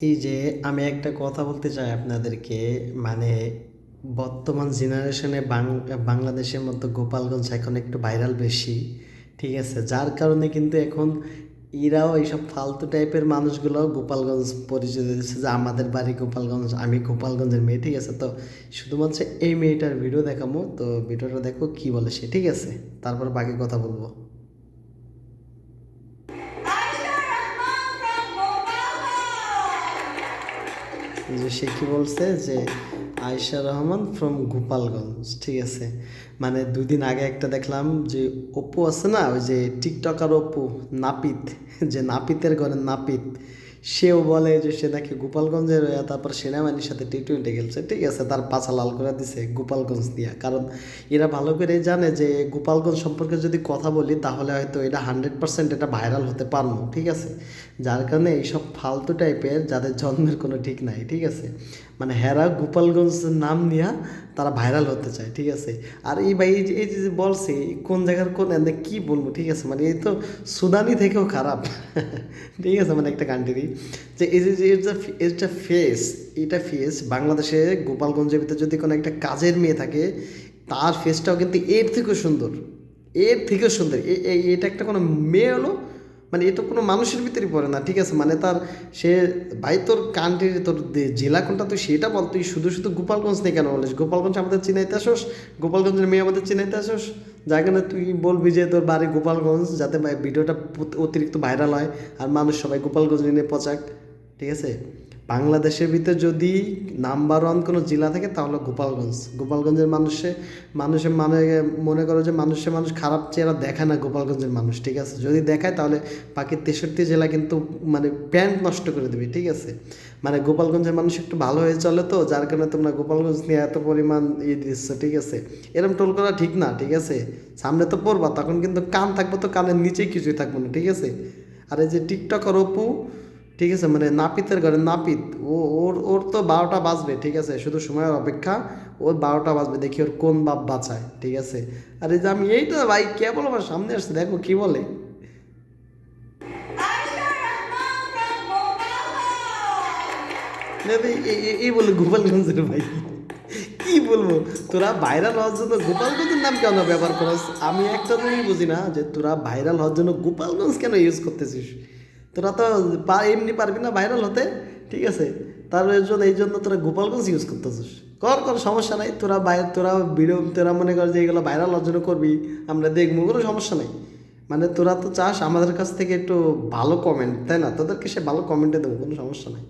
এই যে আমি একটা কথা বলতে চাই আপনাদেরকে মানে বর্তমান জেনারেশনে বাংলাদেশের মতো গোপালগঞ্জ এখন একটু ভাইরাল বেশি, ঠিক আছে? যার কারণে কিন্তু এখন এরাও এইসব ফালতু টাইপের মানুষগুলো গোপালগঞ্জ পরিচয় দিচ্ছে যে আমাদের বাড়ি গোপালগঞ্জ, আমি গোপালগঞ্জের মেয়ে, ঠিক আছে? তো শুধুমাত্র এই মেয়েটার ভিডিও দেখাবো তো ভিডিওটা দেখো কি বলে সে, ঠিক আছে? তারপর বাকি কথা বলব। যে সে কি বলছে যে আয়শা রহমান ফ্রম গোপালগঞ্জ, ঠিক আছে? মানে দুই দিন আগে একটা দেখলাম যে অপু আছে না, ওই যে টিকটকার অপু, নাপিত, যে নাপিতের ঘরে নাপিত। সেও বলে যে সে নাকি গোপালগঞ্জের হয়ে তারপর সেনাবাহিনীর সাথে টি টোয়েন্টি খেলছে। ঠিক আছে, তার পাছা লাল করে দিছে গোপালগঞ্জ দিয়া। কারণ এরা ভালো করে জানে যে গোপালগঞ্জ সম্পর্কে যদি কথা বলি, তাহলে হয়তো এটা হান্ড্রেড পার্সেন্ট এটা ভাইরাল হতে পারব, ঠিক আছে? যার কারণে এইসব ফালতু টাইপের যাদের জন্মের কোনো ঠিক নাই, ঠিক আছে? মানে হেরা গোপালগঞ্জ নাম নিয়া তারা ভাইরাল হতে চায়, ঠিক আছে? আর এই ভাই, এই যে বলছে, কোন জায়গার কোন কি বলব, ঠিক আছে? মানে এই তো সুদানি থেকেও খারাপ, ঠিক আছে? মানে একটা কান্ট্রি যে এই যে এর ফেস এটা ফেস বাংলাদেশে গোপালগঞ্জের ভিতরে যদি কোনো একটা কাজের মেয়ে থাকে, তার ফেসটাও কিন্তু এর থেকেও সুন্দর, এর থেকেও সুন্দর। এটা একটা কোনো মেয়ে হলো মানে এটা কোনো মানুষের ভিতরে পড়ে না, ঠিক আছে? মানে তার সে ভাই তোর কান্ট্রির তোর জেলা কোনটা তুই সেটা বল, তুই শুধু শুধু গোপালগঞ্জ নিয়ে কেন বলিস? গোপালগঞ্জ আমাদের চিনাইতে আসোস, গোপালগঞ্জের মেয়ে আমাদের চিনাইতে আসোস যার কারণে তুই বলবি যে তোর বাড়ি গোপালগঞ্জ, যাতে ভিডিওটা অতিরিক্ত ভাইরাল হয়, আর মানুষ সবাই গোপালগঞ্জ নিয়ে পচাক, ঠিক আছে? বাংলাদেশের ভিতরে যদি নাম্বার ওয়ান কোনো জেলা থাকে, তাহলে গোপালগঞ্জ। গোপালগঞ্জের মানুষে মানুষের মানে মনে করো যে মানুষের মানুষ খারাপ চেহারা দেখায় না গোপালগঞ্জের মানুষ, ঠিক আছে? যদি দেখায় তাহলে বাকি তেষট্টি জেলা কিন্তু মানে প্যান্ট নষ্ট করে দেবে, ঠিক আছে? মানে গোপালগঞ্জের মানুষ একটু ভালো হয়ে চলে তো, যার কারণে তোমরা গোপালগঞ্জ নিয়ে এত পরিমাণ ইয়ে দিচ্ছ, ঠিক আছে? এরম টোল করা ঠিক না, ঠিক আছে? সামনে তো পড়বা, তখন কিন্তু কান থাকব তো কানের নিচেই কিছুই থাকব না, ঠিক আছে? আর এই যে টিকটকার অপু ঠিক আছে মানে নাপিতের ঘরে নাপিত, ও, ওর ওর তো বারোটা বাজবে, ঠিক আছে, শুধু সময়ের অপেক্ষা, ওর বারোটা বাজবে, দেখি ওর কোন বাপ বাঁচায়, ঠিক আছে। আর যে আমি এইটা, ভাই কেবল আমার সামনে আসছে, দেখো কি বলে। এই বলে গোপালগঞ্জের ভাই। কি বলব, তোরা ভাইরাল হওয়ার জন্য গোপালগঞ্জের নাম কেন ব্যবহার করস? আমি একটা জিনিস বুঝি না, যে তোরা ভাইরাল হওয়ার জন্য গোপালগঞ্জ কেন ইউজ করতেছিস? তোরা তো এমনি পারবি না ভাইরাল হতে, ঠিক আছে? তার জন্য, এই জন্য তোরা গোপালগঞ্জ ইউজ করতেছিস। কর কর, সমস্যা নাই। তোরা বাইরে তোরা ভিডিও তোরা মনে কর যে এগুলো ভাইরাল অর্জন করবি, আমরা দেখব, কোনো সমস্যা নাই। মানে তোরা তো চাস আমাদের কাছ থেকে একটু ভালো কমেন্ট তাই না? তোদেরকে সে ভালো কমেন্টে দেবো, কোনো সমস্যা নাই।